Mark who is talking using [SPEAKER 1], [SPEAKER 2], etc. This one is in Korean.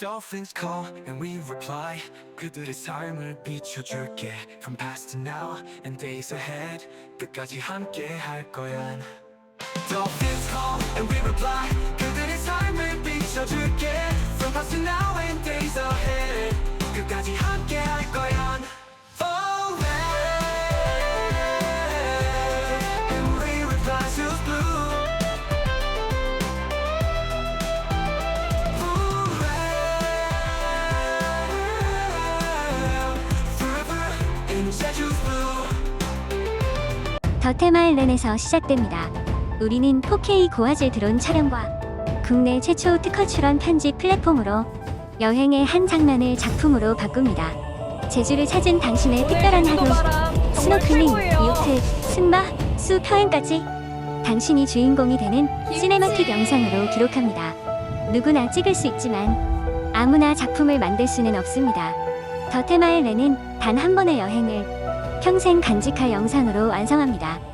[SPEAKER 1] Dolphins call and we reply 그들의 삶을 비춰줄게 From past to now and days ahead 끝까지 함께 할 거야 Dolphins call and we reply 그들의 삶을 비춰줄게
[SPEAKER 2] 더 테마일랜에서 시작됩니다. 우리는 4K 고화질 드론 촬영과 국내 최초 특허 출원 편집 플랫폼으로 여행의 한 장면을 작품으로 바꿉니다. 제주를 찾은 당신의 특별한 하루, 스노클링, 요트, 승마, 수 평행까지 당신이 주인공이 되는 시네마틱 영상으로 기록합니다. 누구나 찍을 수 있지만 아무나 작품을 만들 수는 없습니다. 더 테마일랜은 단한 번의 여행을 평생 간직할 영상으로 완성합니다.